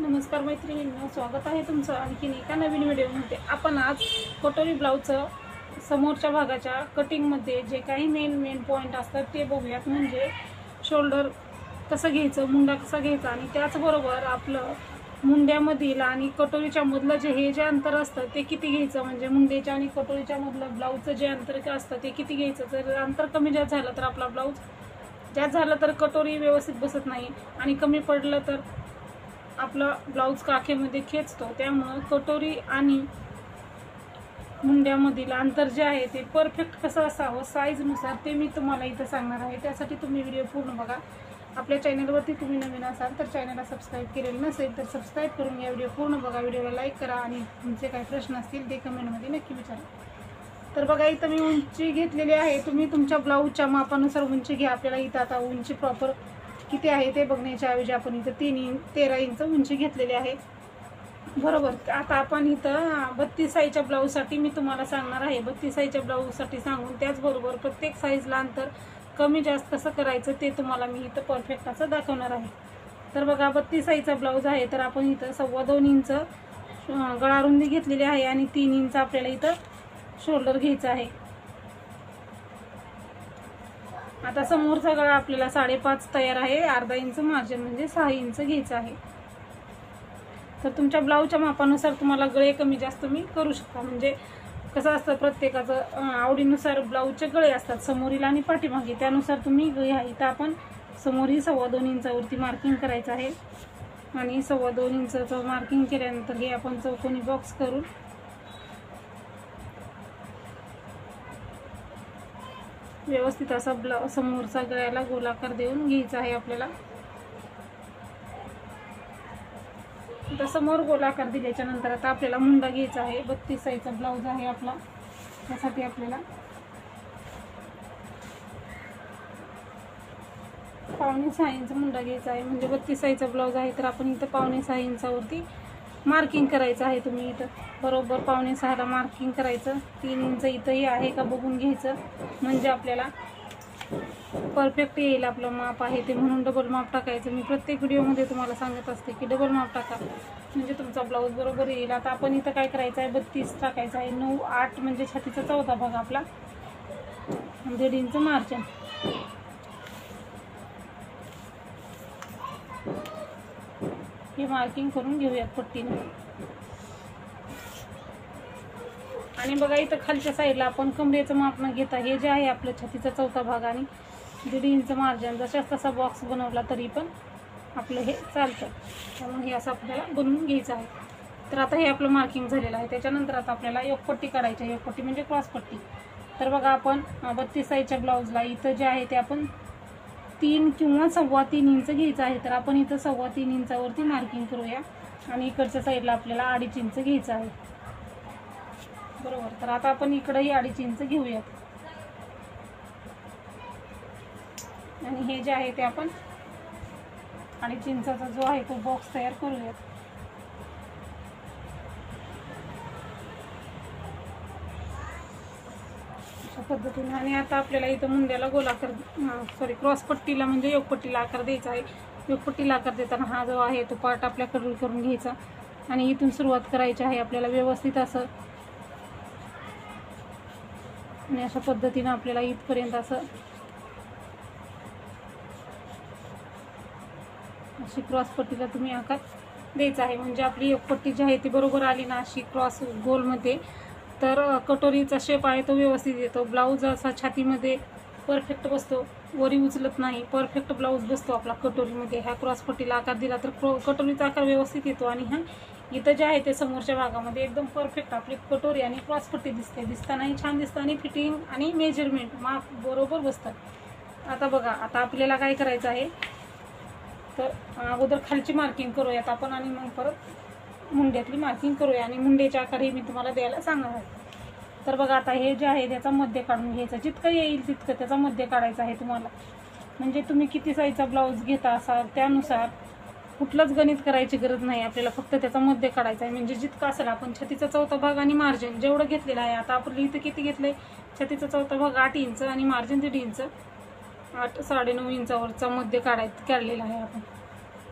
नमस्कार मैत्रिणींना स्वागत आहे तुमचं आणखीन एका नवीन व्हिडिओमध्ये. आपण आज कटोरी ब्लाऊजचं समोरच्या भागाच्या कटिंगमध्ये जे काही मेन मेन पॉईंट असतात ते बघूयात. म्हणजे शोल्डर कसं घ्यायचं मुंडा कसा घ्यायचा आणि त्याचबरोबर आपलं मुंड्यामधील आणि कटोरीच्या मधलं जे हे जे अंतर असतं ते किती घ्यायचं? म्हणजे मुंड्याच्या आणि कटोरीच्या मधलं ब्लाऊजचं जे अंतर असतं ते किती घ्यायचं? जर अंतर कमी जास्त झालं तर आपला ब्लाऊज जास्त झालं तर कटोरी व्यवस्थित बसत नाही आणि कमी पडलं तर आपला ब्लाऊज काखेमध्ये खेचतो. त्यामुळं कटोरी आणि मुंड्यामधील अंतर जे आहे ते परफेक्ट कसं असावं साईजनुसार ते मी तुम्हाला इथं सांगणार आहे. त्यासाठी तुम्ही व्हिडिओ पूर्ण बघा. आपल्या चॅनलवरती तुम्ही नवीन असाल तर चॅनलला सबस्क्राईब केलेलं नसेल तर सबस्क्राईब करून या व्हिडिओ पूर्ण बघा. व्हिडिओला लाईक करा आणि तुमचे काही प्रश्न असतील ते कमेंटमध्ये नक्की विचारा. तर बघा इथं मी उंची घेतलेली आहे. तुम्ही तुमच्या ब्लाऊजच्या मापानुसार उंची घ्या. आपल्याला इथं आता उंची प्रॉपर किती आहे ते बघण्याच्या ऐवजी आपण इथं तीन इंच तेरा इंच उंची घेतलेली आहे. बरोबर. आता आपण इथं बत्तीस साईजच्या ब्लाऊजसाठी मी तुम्हाला सांगणार आहे. बत्तीस साईजच्या ब्लाऊजसाठी सांगून त्याचबरोबर प्रत्येक साईजला अंतर कमी जास्त कसं करायचं ते तुम्हाला मी इथं परफेक्ट असं दाखवणार आहे. तर बघा बत्तीस साईजचा ब्लाऊज आहे तर आपण इथं सव्वा दोन इंच गळारुंदी घेतलेली आहे आणि तीन इंच आपल्याला इथं शोल्डर घ्यायचं आहे. आता समोरचा गळा आपल्याला साडेपाच तयार आहे. अर्धा इंच मार्जिन म्हणजे सहा इंच घ्यायचं आहे. तर तुमच्या ब्लाऊजच्या मापानुसार तुम्हाला गळे कमी जास्त मी करू शकता. म्हणजे कसं असतं प्रत्येकाचं आवडीनुसार ब्लाऊजचे गळे असतात समोरील आणि पाठीमागे. त्यानुसार तुम्ही घ्या इथं आपण समोरही सव्वा दोन इंचावरती मार्किंग करायचं आहे. आणि सव्वा दोन इंचाचं मार्किंग केल्यानंतर हे आपण चौकोनी बॉक्स करून व्यवस्थित असा ब्ला समोरचा गळ्याला गोलाकार देऊन घ्यायचा आहे आपल्याला. आता समोर गोलाकार दिल्याच्या नंतर आता आपल्याला मुंडा घ्यायचा आहे. बत्तीस साईजचा ब्लाऊज आहे आपला. त्यासाठी आपल्याला पावणे सहा इंच मुंडा घ्यायचा आहे. म्हणजे बत्तीस साईजचा ब्लाऊज आहे तर आपण इथं पावणे सहा इंचावरती मार्किंग करायचं आहे तुम्ही इथं. बरोबर पावणे सहाला मार्किंग करायचं. तीन इंच इथंही आहे का बघून घ्यायचं. म्हणजे आपल्याला परफेक्ट येईल आपलं माप आहे ते म्हणून डबल माप टाकायचं. मी प्रत्येक व्हिडिओमध्ये तुम्हाला सांगत असते की डबल माप टाका. म्हणजे तुमचा ब्लाऊज बरोबर येईल. आता आपण इथं काय करायचं आहे? बत्तीस टाकायचं आहे. नऊ आठ म्हणजे छातीचा चौथा भाग आपला. दीड इंच मार्जिन मार्किंग करून घेऊयात पट्टीने. आणि बघा इथं खालच्या साईडला आपण कमरेचं माप न घेता हे जे आहे आपलं छातीचा चौथा भाग आणि दीड इंच मार्जिन जशाच तसा बॉक्स बनवला तरी पण आपलं हे चालतं. त्यामुळे हे असं आपल्याला बनवून घ्यायचं आहे. तर आता हे आपलं मार्किंग झालेलं आहे. त्याच्यानंतर आता आपल्याला एक पट्टी काढायची आहे. एक पट्टी म्हणजे क्रॉस पट्टी. तर बघा आपण बत्तीस साईजच्या ब्लाऊजला इथं जे आहे ते आपण तीन किंवा सव्वा तीन इंच घ्यायचं आहे. तर आपण इथं सव्वा तीन इंचावरती मार्किंग करूया. आणि इकडच्या साईडला आपल्याला अडीच इंच घ्यायचं आहे. बरोबर. तर आता आपण इकडंही अडीच इंच घेऊयात. आणि हे जे आहे ते आपण अडीच इंचाचा जो आहे तो बॉक्स तयार करूयात. अशा पद्धतीने. आणि आता आपल्याला इथं मुंड्याला गोलाकार सॉरी क्रॉस पट्टीला म्हणजे योगपट्टीला आकार द्यायचा आहे. योगपट्टीला आकार देताना हा जो आहे तो पार्ट आपल्याकडून करून घ्यायचा. आणि इथून सुरुवात करायची आहे आपल्याला व्यवस्थित असं. आणि अशा पद्धतीनं आपल्याला इथपर्यंत असं अशी क्रॉस पट्टीला तुम्ही आकार द्यायचा आहे. म्हणजे आपली एक पट्टी जी आहे ती बरोबर आली ना अशी क्रॉस गोलमध्ये. तर कटोरीचा शेप आहे तो व्यवस्थित येतो. ब्लाऊज असा छातीमध्ये परफेक्ट बसतो. वरी उचलत नाही. परफेक्ट ब्लाऊज बसतो आपला कटोरीमध्ये. ह्या क्रॉसपट्टीला आकार दिला तर क्रो कटोरीचा आकार व्यवस्थित येतो आणि हा इथं जे आहे ते समोरच्या भागामध्ये एकदम परफेक्ट आपली कटोरी आणि क्रॉसपट्टी दिसते. दिसतानाही छान दिसतं आणि फिटिंग आणि मेजरमेंट माप बरोबर बसतात. आता बघा आता आपल्याला काय करायचं आहे? तर अगोदर खालची मार्किंग करूयात आपण आणि मग परत मुंड्यातली मार्किंग करूया. आणि मुंड्याचे आकारही मी तुम्हाला द्यायला सांगणार आहे. तर बघा आता हे जे आहे त्याचा मध्य काढून घ्यायचा. जितकं येईल तितकं त्याचा मध्य काढायचा आहे तुम्हाला. म्हणजे तुम्ही किती साईजचा ब्लाऊज घेता असाल त्यानुसार कुठलंच गणित करायची गरज नाही. आपल्याला फक्त त्याचा मध्य काढायचा आहे. म्हणजे जितकं असेल आपण छतीचा चौथा भाग आणि मार्जिन जेवढं घेतलेलं आहे. आता आपण इथं किती घेतलं आहे छतीचा चौथा भाग आठ इंच आणि मार्जिन दीड इंच आठ साडेनऊ इंचावरचा मध्य काढाय काढलेला आहे आपण.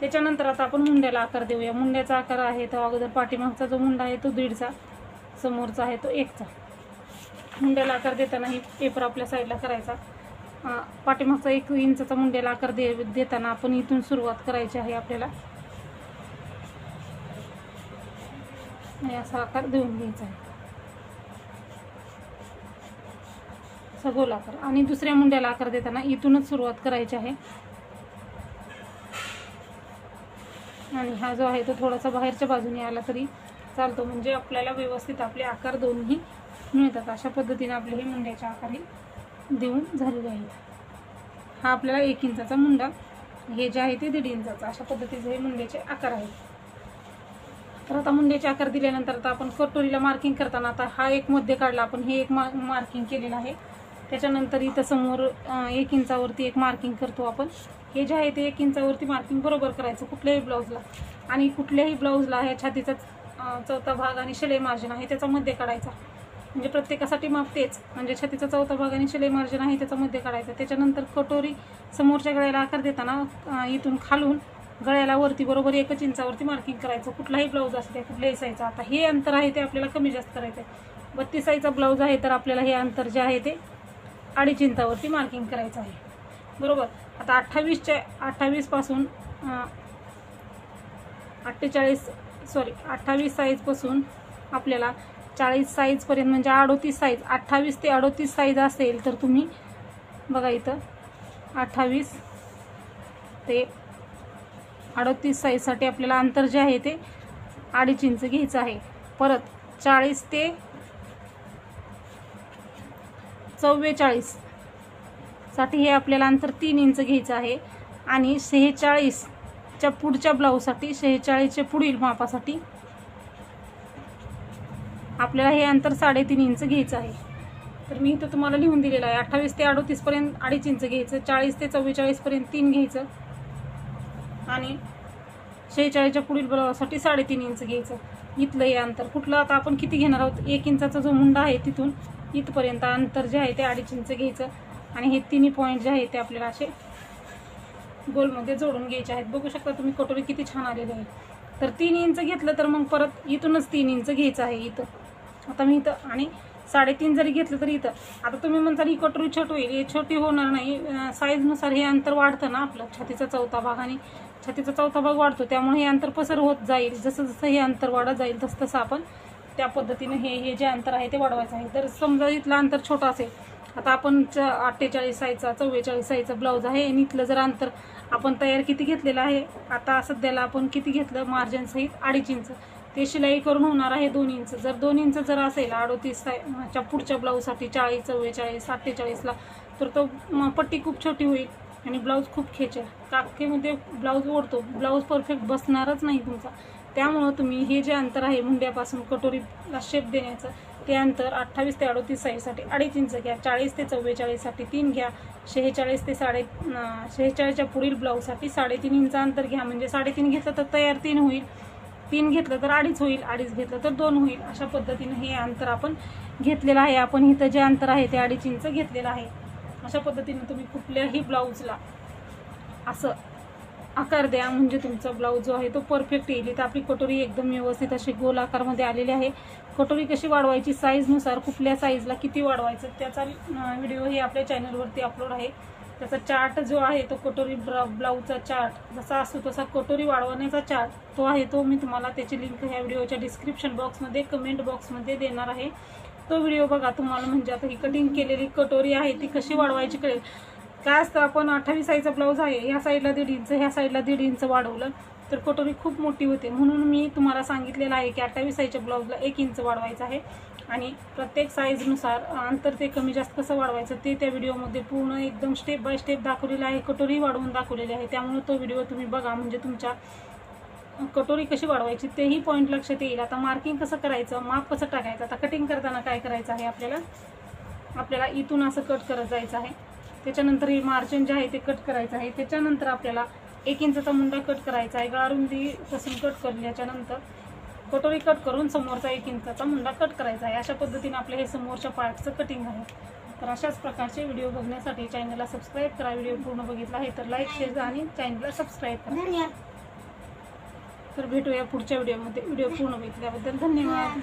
त्याच्यानंतर आता आपण मुंड्याला आकार देऊया. मुंड्याचा आकार आहे तो अगोदर पाठीमागचा जो मुंडा आहे तो दीडचा. समोरचा आहे तो एकचा. मुंड्याला आकार देताना हे पेपर आपल्या साईडला करायचा. पाठीमागचा एक इंचाचा मुंड्याला आकार दे देताना आपण इथून सुरुवात करायची आहे आपल्याला. असा आकार देऊन घ्यायचा आहे. असा गोल आकार आणि दुसऱ्या मुंड्याला आकार देताना इथूनच सुरुवात करायची आहे. आणि हा जो आहे तो थोडासा बाहेरच्या बाजूने आला तरी चालतो. म्हणजे आपल्याला व्यवस्थित आपले आकार दोन्ही मिळतात अशा पद्धतीने आपले हे मुंड्याच्या आकार देऊन झालेले आहेत हा आपल्याला एक इंचाचा मुंडा हे जे आहे ते दीड इंचाचा. अशा पद्धतीचे हे मुंड्याचे आकार आहेत. तर आता मुंड्याचे आकार दिल्यानंतर आता आपण कटोरीला मार्किंग करताना आता हा एक मध्य काढला. आपण हे एक मा मार्किंग केलेलं आहे. त्याच्यानंतर इथं समोर एक इंचावरती एक मार्किंग करतो आपण. हे जे आहे ते एक इंचावरती मार्किंग बरोबर करायचं कुठल्याही ब्लाऊजला आणि कुठल्याही ब्लाऊजला ह्या छातीचा चौथा भाग आणि शिलाई मार्जिन आहे त्याचा मध्य काढायचा. म्हणजे प्रत्येकासाठी मापतेच म्हणजे छातीचा चौथा भाग आणि शिलाई मार्जिन आहे त्याचा मध्ये काढायचा. त्याच्यानंतर कटोरी समोरच्या गळ्याला आकार देताना इथून खालून गळ्याला वरती बरोबर एकच इंचावरती मार्किंग करायचं. कुठलाही ब्लाऊज असू द्या कुठल्याही साईजचा आता हे अंतर आहे ते आपल्याला कमी जास्त करायचं आहे बत्तीस साईजचा ब्लाऊज आहे तर आपल्याला हे अंतर जे आहे ते अडीच इंचावरती मार्किंग करायचं आहे. बरोबर? आता अठ्ठावीसच्या अठ्ठावीसपासून अठ्ठेचाळीस सॉरी अठ्ठावीस साईजपासून आपल्याला चाळीस साईजपर्यंत म्हणजे अडोतीस साईज अठ्ठावीस ते अडोतीस साईज असेल तर तुम्ही बघा इथं अठ्ठावीस ते अडोतीस साईजसाठी आपल्याला अंतर जे आहे ते अडीच इंच घ्यायचं आहे. परत चाळीस ते चव्वेचाळीससाठी हे आपल्याला अंतर तीन इंच घ्यायचं आहे. आणि शेहेचाळीसच्या पुढच्या ब्लाऊजसाठी शेहेचाळीसच्या पुढील मापासाठी आपल्याला हे अंतर साडेतीन इंच घ्यायचं आहे. तर मी इथं तुम्हाला लिहून दिलेलं आहे. अठ्ठावीस ते अडोतीसपर्यंत अडीच इंच घ्यायचं चाळीस ते चव्वेचाळीसपर्यंत तीन घ्यायचं आणि शेहेचाळीसच्या पुढील ब्लाऊजसाठी साडेतीन इंच घ्यायचं. इथलं हे अंतर कुठलं? आता आपण किती घेणार आहोत? एक इंचाचा जो मुंडा आहे तिथून इथपर्यंत अंतर जे आहे ते अडीच इंच घ्यायचं आणि हे तिन्ही पॉईंट जे आहे ते आपल्याला असे गोलमध्ये जोडून घ्यायचे आहेत. बघू शकता तुम्ही कटोरी किती छान आलेली आहे तर तीन इंच घेतलं तर मग परत इथूनच तीन इंच घ्यायचं आहे इथं. आता मी इथं आणि साडेतीन जरी घेतलं तरी इथं. आता तुम्ही म्हणता ही कटोरी छोट होईल हे छोटी होणार नाही. साईजनुसार हे अंतर वाढतं ना आपलं. छातीचा चौथा भाग आणि छातीचा चौथा भाग वाढतो. त्यामुळे हे अंतर पसर होत जाईल. जसं जसं हे अंतर वाढत जाईल तसं तसं आपण त्या पद्धतीने हे हे जे अंतर आहे ते वाढवायचं आहे. जर समजा इथलं अंतर छोटं असेल. आता आपण च अठ्ठेचाळीस साईजचा चव्वेचाळीस साईजचा ब्लाऊज आहे. आणि इथलं जर अंतर आपण तयार किती घेतलेलं आहे आता सध्याला आपण किती घेतलं? मार्जिन सहित अडीच इंच. ते शिलाई करून होणार आहे दोन इंच. जर दोन इंच जर असेल अडोतीस च्या पुढच्या ब्लाऊजसाठी चाळीस चव्वेचाळीस अठ्ठेचाळीसला तर तो म, पट्टी खूप छोटी होईल आणि ब्लाऊज खूप खेचेल. काकेमध्ये ब्लाऊज ओढतो ब्लाऊज परफेक्ट बसणारच नाही तुमचा. त्यामुळं तुम्ही हे जे अंतर आहे मुंड्यापासून कटोरीला शेप देण्याचं ते अंतर अठ्ठावीस ते अडोतीस साईजसाठी अडीच इंच घ्या. चाळीस ते चव्वेचाळीससाठी तीन घ्या. शेहेचाळीस ते साडे शेहेचाळीसच्या पुढील ब्लाऊजसाठी साडेतीन इंच अंतर घ्या. म्हणजे साडेतीन घेतलं तर तयार तीन होईल. तीन घेतलं तर अडीच होईल अडीच घेतलं तर दोन होईल. अशा पद्धतीने हे अंतर आपण घेतलेलं आहे. आपण इथं जे अंतर आहे ते अडीच इंच घेतलेलं आहे. अशा पद्धतीने तुम्ही कुठल्याही ब्लाऊजला असं आकार द्या. म्हणजे तुमचा ब्लाऊज जो आहे तो परफेक्ट येईल. इथं आपली कटोरी एकदम व्यवस्थित अशी गोल आकारमध्ये आलेली आहे. कटोरी कशी वाढवायची? साईजनुसार कुठल्या साईजला किती वाढवायचं? त्याचा व्हिडिओ हे आपल्या चॅनलवरती अपलोड आहे. त्याचा चार्ट जो आहे तो कटोरी ब्लाऊजचा चार्ट जसा असतो तसा कटोरी वाढवण्याचा चार्ट तो आहे तो मी तुम्हाला त्याची लिंक ह्या व्हिडिओच्या डिस्क्रिप्शन बॉक्समध्ये कमेंट बॉक्समध्ये देणार आहे. तो व्हिडिओ बघा तुम्हाला म्हणजे आता ही कटिंग केलेली कटोरी आहे ती कशी वाढवायची कळेल. काय असतं आपण अठ्ठावीस साईजचा ब्लाऊज आहे ह्या साईडला दीड इंच ह्या साईडला दीड इंच वाढवलं तर कटोरी खूप मोठी होते. म्हणून मी तुम्हाला सांगितलेलं आहे की अठ्ठावीस साईजच्या ब्लाऊजला एक इंच वाढवायचं आहे. आणि प्रत्येक साईजनुसार अंतर ते कमी जास्त कसं वाढवायचं ते त्या व्हिडिओमध्ये पूर्ण एकदम स्टेप बाय स्टेप दाखवलेलं आहे. कटोरी वाढवून दाखवलेली आहे. त्यामुळे तो व्हिडिओ तुम्ही बघा. म्हणजे तुमच्या कटोरी कशी वाढवायची तेही पॉईंट लक्षात येईल. आता मार्किंग कसं करायचं? माप कसं टाकायचं? आता कटिंग करताना काय करायचं आहे आपल्याला? आपल्याला इथून असं कट करत जायचं आहे. त्याच्यानंतर हे मार्जिन जे आहे ते कट करायचं आहे. त्याच्यानंतर आपल्याला एक इंचाचा मुंडा कट करायचा आहे. गारुंदी पासून कट करल्याच्यानंतर कटोरी कट करून समोरचा एक इंचाचा मुंडा कट करायचा आहे. अशा पद्धतीने आपल्या हे समोरच्या पार्टचं कटिंग आहे. तर अशाच प्रकारचे व्हिडिओ बघण्यासाठी चॅनलला सबस्क्राईब करा. व्हिडिओ पूर्ण बघितला आहे तर लाईक शेअर आणि चॅनलला सबस्क्राईब करा. तर भेटूया पुढच्या व्हिडिओमध्ये व्हिडिओ पूर्ण बघितल्याबद्दल धन्यवाद.